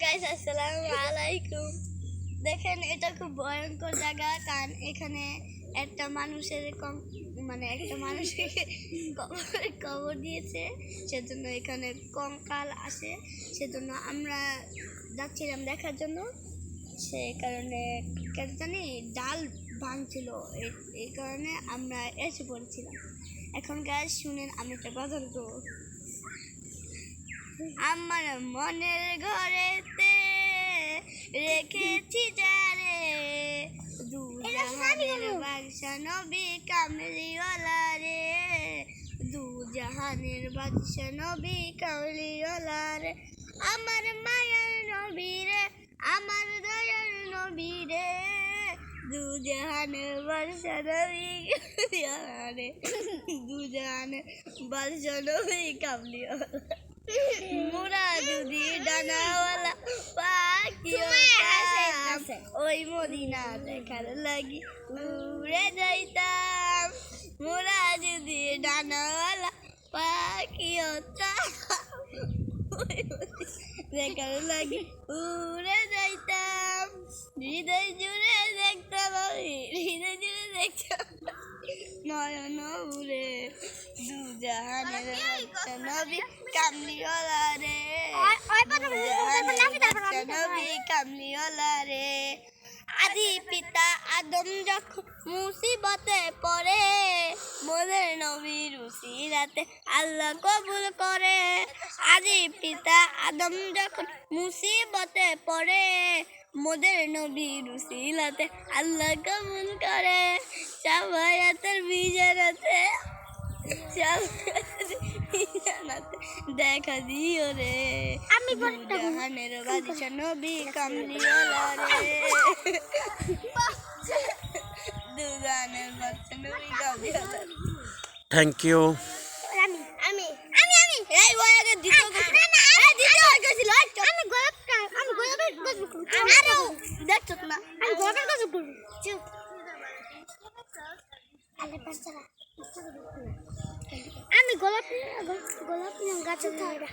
Guys আসসালামু আলাইকুম দেখেন, এটা খুব ভয়ঙ্কর জায়গা। কারণ এখানে একটা মানুষের কম মানে একটা মানুষকে কবর কবর দিয়েছে। সেজন্য এখানে কঙ্কাল আসে সেজন্য আমরা যাচ্ছিলাম দেখার জন্য। সে কারণে কেন জানি ডাল ভাঙছিল। এই- কারণে আমরা এসে পড়েছিলাম। এখন গাছ শুনেন, আমি একটা বলব। আমার মনের ঘরেতে রেখেছি যারে। দু জাহানের বাদশা নবী কামলিওয়ালা রে দু জাহানের বাদশা নবী কামলিওয়ালা রে আমার মায়ার নবী রে আমার দয়ার নবী রে দু জাহানের বাদশা নবী কামলিওয়ালা রে দু জাহানের বাদশা নবী কামলিওয়ালা মোরা যদি ডানাওয়ালা পাখি ওই মদিনা দেখার লাগি উড়ে যাইতাম। মোরা যদি ডানাওয়ালা পাখি দেখার লাগি উড়ে যাইতাম। হৃদয় জুড়ে দেখতাম হৃদয় জুড়ে দেখতাম। নয়ন উড়ে দু জাহানের বাদশা নবী নবী আদি পিতা আদম যখন মুসিবতে পড়ে মোদের নবীর উসিরাতে আল্লাহ কবুল করে আদি পিতা আদম যখন মুসিবতে পড়ে মোদের নবীর উসিলাতে আল্লাহ কবুল করে সাবায়াতের বিজারাতে দেখা দিও রে আমি জাহানের বাদিশা নবী কামলিওয়ালা রে দুগানের বাচ্চা নবী কামলিওয়ালা। থ্যাংক ইউ আমি আমি আমি আমি এই ওই আগে দ্বিতীয় গেছিল এই দ্বিতীয় গেছিল আমি গোলাপ আমি গোলাপের গাছ করব আরও দেখছ না আমি গোলাপের গাছ করব চুপ আলে পাঁচটা আমি গোলাপ গোলাপ নিলাম গাছে ধরা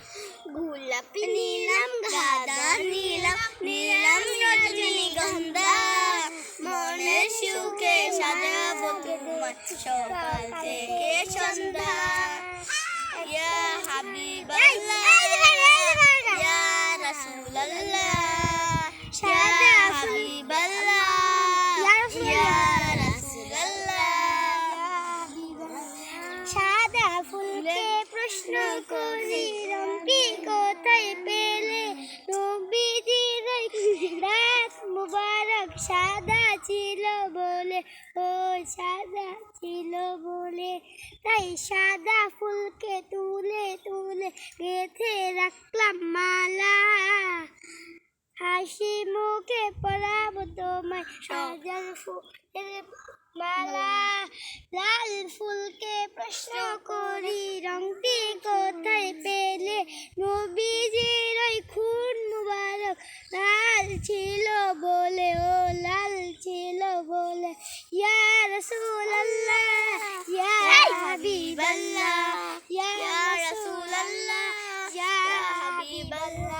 গোলাপি নিলাম, গাদা নিলাম নিলাম রজনীগন্ধা মনের সুখে সাজাবো তোমার সকাল থেকে সন্ধ্যা। ইয়া হাবিবাল্লাহ, ইয়া রাসূলুল্লাহ। ও সাদা ছিল বলে, তাই সাদা ফুলকে তুলে তুলে গেথে রাখলাম মালা। হাসি মুখে পরাবো তোমায় সাজার ফুলের মালা। লাল ফুলকে প্রশ্ন করি, রংটি কোথায় পেলে? নবীজির ওই খুন মুবারক লাল ছিল বলে, ও রাসূলুল্লাহ ইয়া হাবিবাল্লাহ ইয়া রাসূলুল্লাহ ইয়া হাবিবাল্লাহ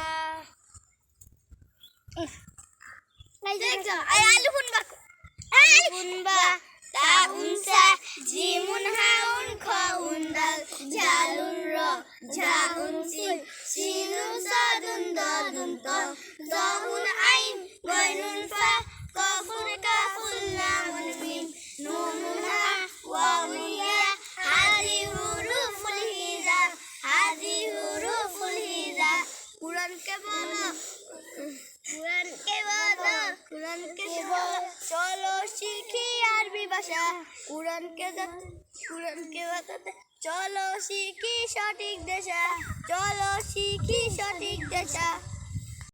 বলো কুরআনকে বলো কুরআনকে চলো শিখি আরবি ভাষা। কুরআনকে যাতে বাঁচাতে চলো শিখি সঠিক দেশা। চলো শিখি সঠিক দেশা।